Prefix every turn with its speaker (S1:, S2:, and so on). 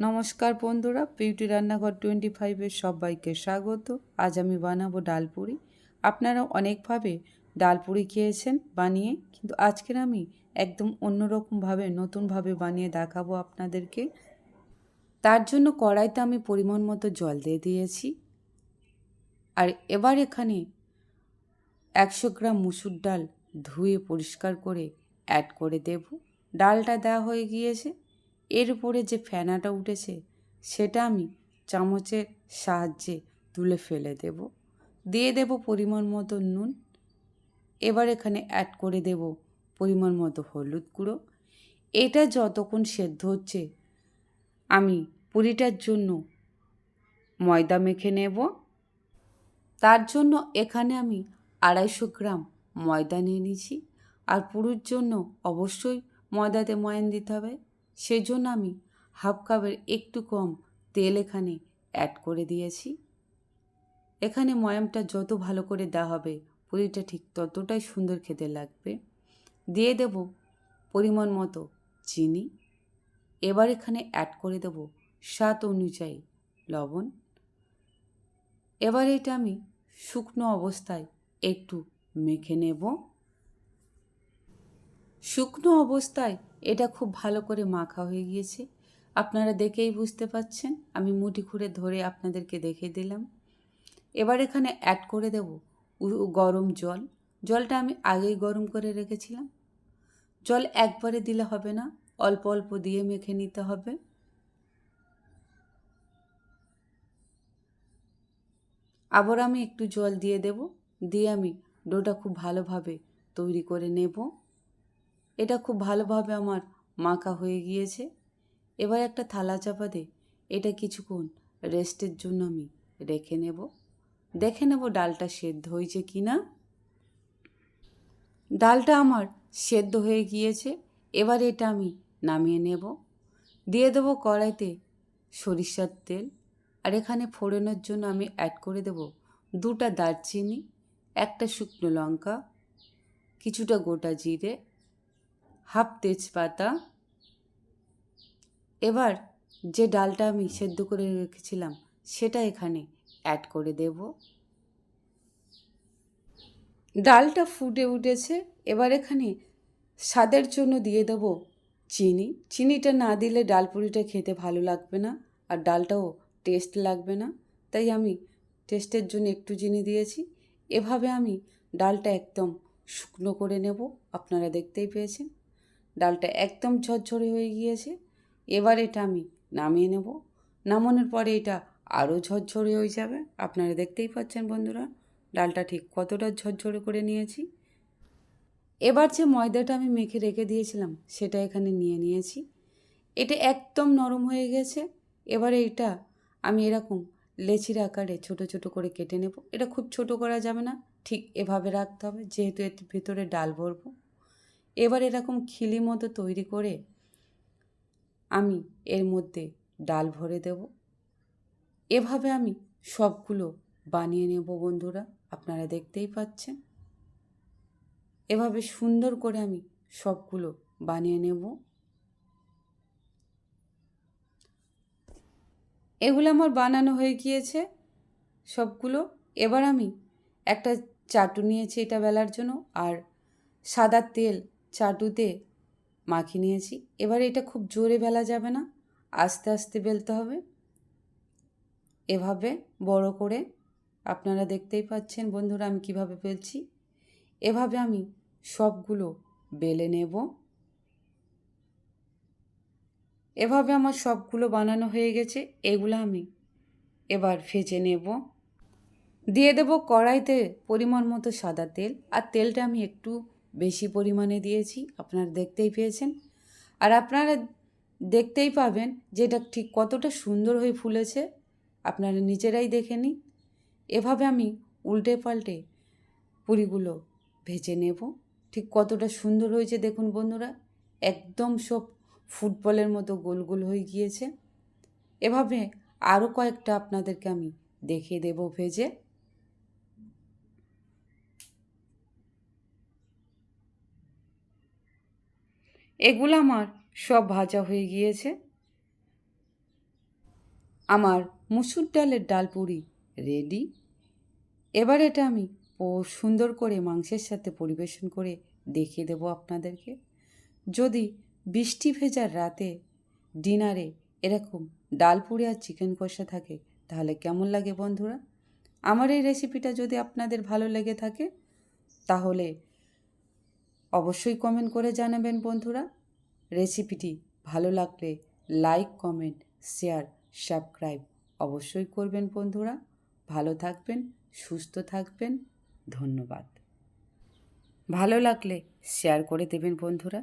S1: নমস্কার বন্ধুরা বিউটি রান্নাঘর টোয়েন্টি ফাইভের সবাইকে স্বাগত। আজ আমি বানাবো ডাল পুরি। আপনারা অনেকভাবে ডাল পুরি খেয়েছেন বানিয়ে, কিন্তু আজকের আমি একদম অন্যরকমভাবে, নতুনভাবে বানিয়ে দেখাবো আপনাদেরকে। তার জন্য কড়াইতে আমি পরিমাণ মতো জল দিয়ে দিয়েছি। আর এবার এখানে একশো গ্রাম মুসুর ডাল ধুয়ে পরিষ্কার করে অ্যাড করে দেব। ডালটা দেওয়া হয়ে গিয়েছে। এর উপরে যে ফেনাটা উঠেছে, সেটা আমি চামচের সাহায্যে তুলে ফেলে দেব। দিয়ে দেব পরিমাণ মতো নুন। এবার এখানে অ্যাড করে দেব পরিমাণ মতো হলুদ গুঁড়ো। এটা যতক্ষণ সেদ্ধ হচ্ছে, আমি পুরিটার জন্য ময়দা মেখে নেব। তার জন্য এখানে আমি আড়াইশো গ্রাম ময়দা নিয়ে নিয়েছি। আর পুরুর জন্য অবশ্যই ময়দাতে ময়ান দিতে হবে। সেই জন্য আমি হাফ কাপের একটু কম তেল এখানে অ্যাড করে দিয়েছি। এখানে ময়ামটা যত ভালো করে দেওয়া হবে, পুরিটা ঠিক ততটাই সুন্দর খেতে লাগবে। দিয়ে দেব পরিমাণ মতো চিনি। এবার এখানে অ্যাড করে দেব স্বাদ অনুযায়ী লবণ। এবার এটা আমি শুকনো অবস্থায় একটু মেখে নেব। শুকনো অবস্থায় এটা খুব ভালো করে মাখা হয়ে গিয়েছে। আপনারা দেখেই বুঝতে পাচ্ছেন, আমি মুঠি খুঁড়ে ধরে আপনাদেরকে দেখে দিলাম। এবার এখানে অ্যাড করে দেব গরম জল। জলটা আমি আগেই গরম করে রেখেছিলাম। জল একবারে দিলে হবে না, অল্প অল্প দিয়ে মেখে নিতে হবে। আবার আমি একটু জল দিয়ে দেব, দিয়ে আমি ডোটা খুব ভালোভাবে তৈরি করে নেব। এটা খুব ভালোভাবে আমার মাখা হয়ে গিয়েছে। এবার একটা থালা চাপা দে। এটা কিছুক্ষণ রেস্টের জন্য আমি রেখে নেব। দেখে নেব ডালটা সেদ্ধ হয়েছে কি না ডালটা আমার সেদ্ধ হয়ে গিয়েছে। এবার এটা আমি নামিয়ে নেব। দিয়ে দেবো কড়াইতে সরিষার তেল। আর এখানে ফোড়নের জন্য আমি অ্যাড করে দেব দুটা দারচিনি, একটা শুকনো লঙ্কা, কিছুটা গোটা জিরে হাফ তেজপাতা। এবার যে ডালটা আমি সেদ্ধ করে রেখেছিলাম, সেটা এখানে অ্যাড করে দেব। ডালটা ফুটে উঠেছে, এবার এখানে স্বাদের জন্য দিয়ে দেব চিনি। চিনিটা না দিলে ডাল পুরিটা খেতে ভালো লাগবে না, আর ডালটাও টেস্ট লাগবে না। তাই আমি টেস্টের জন্য একটু চিনি দিয়েছি। এভাবে আমি ডালটা একদম শুকনো করে নেব, আপনারা দেখতেই পেয়েছেন। ডালটা একদম ঝরঝরে হয়ে গিয়েছে। এবার এটা আমি নামিয়ে নেব। নামানোর পরে এটা আরও ঝরঝরে হয়ে যাবে। আপনারা দেখতেই পাচ্ছেন বন্ধুরা, ডালটা ঠিক কতটা ঝরঝরে করে নিয়েছি। এবার যে ময়দাটা আমি মেখে রেখে দিয়েছিলাম, সেটা এখানে নিয়ে নিয়েছি। এটা একদম নরম হয়ে গেছে। এবারে এটা আমি এরকম লেচির আকারে ছোট ছোট করে কেটে নেব। এটা খুব ছোট করা যাবে না, ঠিক এভাবে রাখতে হবে। যেহেতু এর ভেতরে ডাল ভরবো। এবার এরকম খিলি মতো তৈরি করে আমি এর মধ্যে ডাল ভরে দেব। এভাবে আমি সবগুলো বানিয়ে নেব বন্ধুরা, আপনারা দেখতেই পাচ্ছেন। এভাবে সুন্দর করে আমি সবগুলো বানিয়ে নেব। এগুলো আমার বানানো হয়ে গিয়েছে সবগুলো। এবার আমি একটা চাটু নিয়েছি এটা বেলার জন্য, আর সাদা তেল চাটুতে মাখিয়ে নিয়েছি। এবার এটা খুব জোরে বেলা যাবে না, আস্তে আস্তে বেলতে হবে। এভাবে বড় করে আপনারা দেখতেই পাচ্ছেন বন্ধুরা আমি কীভাবে বেলছি। এভাবে আমি সবগুলো বেলে নেব। এভাবে আমার সবগুলো বানানো হয়ে গেছে, এগুলো আমি এবার ভেজে নেব। দিয়ে দেব কড়াইতে পরিমাণ মতো সাদা তেল, আর তেলটা আমি একটু বেশি পরিমাণে দিয়েছি, আপনারা দেখতেই পেয়েছেন। আর আপনারা দেখতেই পাবেন যে এটা ঠিক কতটা সুন্দর হয়ে ফুলেছে, আপনারা নিজেরাই দেখে নিন। এভাবে আমি উল্টে পাল্টে পুরিগুলো ভেজে নেব। ঠিক কতটা সুন্দর হয়েছে দেখুন বন্ধুরা, একদম সব ফুটবলের মতো গোল গোল হয়ে গিয়েছে। এভাবে আরও কয়েকটা আপনাদেরকে আমি দেখিয়ে দেব ভেজে। এগুলো আমার সব ভাজা হয়ে গিয়েছে। আমার মুসুর ডালের ডাল পুরি রেডি এবার এটা আমি ও সুন্দর করে মাংসের সাথে পরিবেশন করে দেখিয়ে দেবো আপনাদেরকে। যদি বৃষ্টি ভেজার রাতে ডিনারে এরকম ডাল পুরি আর চিকেন কষা থাকে, তাহলে কেমন লাগে বন্ধুরা? আমার এই রেসিপিটা যদি আপনাদের ভালো লেগে থাকে, তাহলে অবশ্যই কমেন্ট করে জানাবেন বন্ধুরা। রেসিপিটি ভালো লাগলে লাইক কমেন্ট শেয়ার সাবস্ক্রাইব অবশ্যই করবেন বন্ধুরা। ভালো থাকবেন, সুস্থ থাকবেন। ধন্যবাদ। ভালো লাগলে শেয়ার করে দেবেন বন্ধুরা।